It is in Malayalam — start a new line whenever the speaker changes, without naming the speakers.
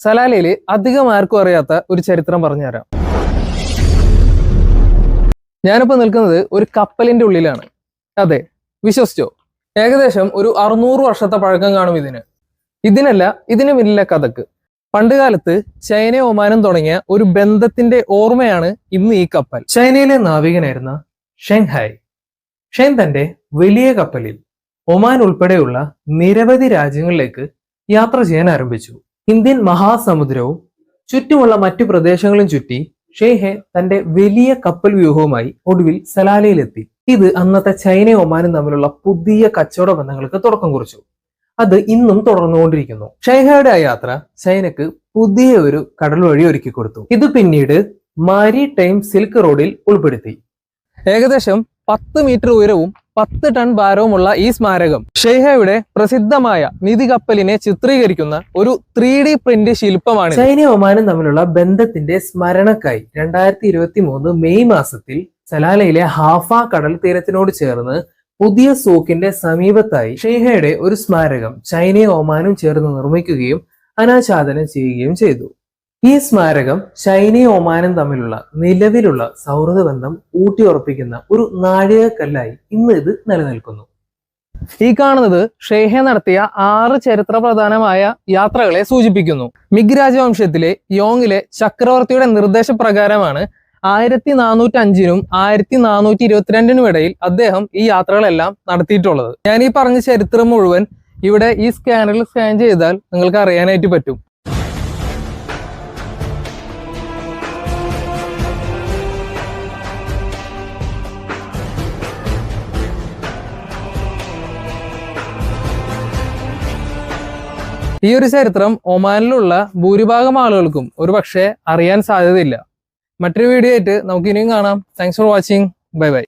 സലാലയിൽ അധികം ആർക്കും അറിയാത്ത ഒരു ചരിത്രം പറഞ്ഞുതരാം. ഞാനിപ്പോ നിൽക്കുന്നത് ഒരു കപ്പലിന്റെ ഉള്ളിലാണ്. അതെ വിശ്വസിച്ചോ? ഏകദേശം ഒരു അറുന്നൂറ് വർഷത്തെ പഴക്കം കാണും ഇതിന്. ഇതിനല്ല ഇതിന് പിന്നിലെ കഥക്ക്. പണ്ടുകാലത്ത് ചൈന ഒമാനും തുടങ്ങിയ ഒരു ബന്ധത്തിന്റെ ഓർമ്മയാണ് ഇന്ന് ഈ കപ്പൽ. ചൈനയിലെ നാവികനായിരുന്ന ഷെങ്ഹായ്. ഷെൻ തന്റെ വലിയ കപ്പലിൽ ഒമാൻ ഉൾപ്പെടെയുള്ള നിരവധി രാജ്യങ്ങളിലേക്ക് യാത്ര ചെയ്യാൻ ആരംഭിച്ചു. ഇന്ത്യൻ മഹാസമുദ്രവും ചുറ്റുമുള്ള മറ്റു പ്രദേശങ്ങളും ചുറ്റി ഷെയ്ഹെ തന്റെ വലിയ കപ്പൽ വ്യൂഹവുമായി ഒടുവിൽ സലാലയിലെത്തി. ഇത് അന്നത്തെ ചൈനയും ഒമാനും തമ്മിലുള്ള പുതിയ കച്ചവട ബന്ധങ്ങൾക്ക് തുടക്കം കുറിച്ചു. അത് ഇന്നും തുടർന്നുകൊണ്ടിരിക്കുന്നു. ഷെയ്ഹയുടെ ആ യാത്ര ചൈനക്ക് പുതിയ ഒരു കടൽ വഴി ഒരുക്കി കൊടുത്തു. ഇത് പിന്നീട് മാരി ടൈം സിൽക്ക് റോഡിൽ ഉൾപ്പെടുത്തി. ഏകദേശം പത്ത് മീറ്റർ ഉയരവും പത്ത് ടൺ ഭാരവുമുള്ള ഈ സ്മാരകം ഷെയ്ഹയുടെ പ്രസിദ്ധമായ നിധി കപ്പലിനെ ചിത്രീകരിക്കുന്ന ഒരു ത്രീ ഡി പ്രിന്റ് ശില്പമാണ് ചൈനയും ഒമാനും തമ്മിലുള്ള ബന്ധത്തിന്റെ സ്മരണക്കായി രണ്ടായിരത്തി ഇരുപത്തി മൂന്ന് മെയ് മാസത്തിൽ സലാലയിലെ ഹാഫ കടൽ തീരത്തിനോട് ചേർന്ന് പുതിയ സൂക്കിന്റെ സമീപത്തായി ഷെയ്ഹയുടെ ഒരു സ്മാരകം ചൈനയും ഒമാനും ചേർന്ന് നിർമ്മിക്കുകയും അനാച്ഛാദനം ചെയ്യുകയും ചെയ്തു. ഈ സ്മാരകം ചൈനയും ഒമാനും തമ്മിലുള്ള നിലവിലുള്ള സൗഹൃദ ബന്ധം ഊട്ടിയുറപ്പിക്കുന്ന ഒരു നാഴികക്കല്ലായി ഇന്ന് ഇത് നിലനിൽക്കുന്നു. ഈ കാണുന്നത് ഷേഹ നടത്തിയ ആറ് ചരിത്ര പ്രധാനമായ യാത്രകളെ സൂചിപ്പിക്കുന്നു. മിഗ് രാജവംശത്തിലെ യോങ്ങിലെ ചക്രവർത്തിയുടെ നിർദ്ദേശപ്രകാരമാണ് ആയിരത്തി നാനൂറ്റി അഞ്ചിനും ആയിരത്തി നാനൂറ്റി ഇരുപത്തിരണ്ടിനും ഇടയിൽ അദ്ദേഹം ഈ യാത്രകളെല്ലാം നടത്തിയിട്ടുള്ളത്. ഞാൻ ഈ പറഞ്ഞ ചരിത്രം മുഴുവൻ ഇവിടെ ഈ സ്കാനറിൽ സ്കാൻ ചെയ്താൽ നിങ്ങൾക്ക് അറിയാനായിട്ട് പറ്റും. ഈ ഒരു ചരിത്രം ഒമാനിലുള്ള ഭൂരിഭാഗം ആളുകൾക്കും ഒരു പക്ഷേ അറിയാൻ സാധ്യതയില്ല. മറ്റൊരു വീഡിയോ ആയിട്ട് നമുക്ക് ഇനിയും കാണാം. Thanks for watching bye bye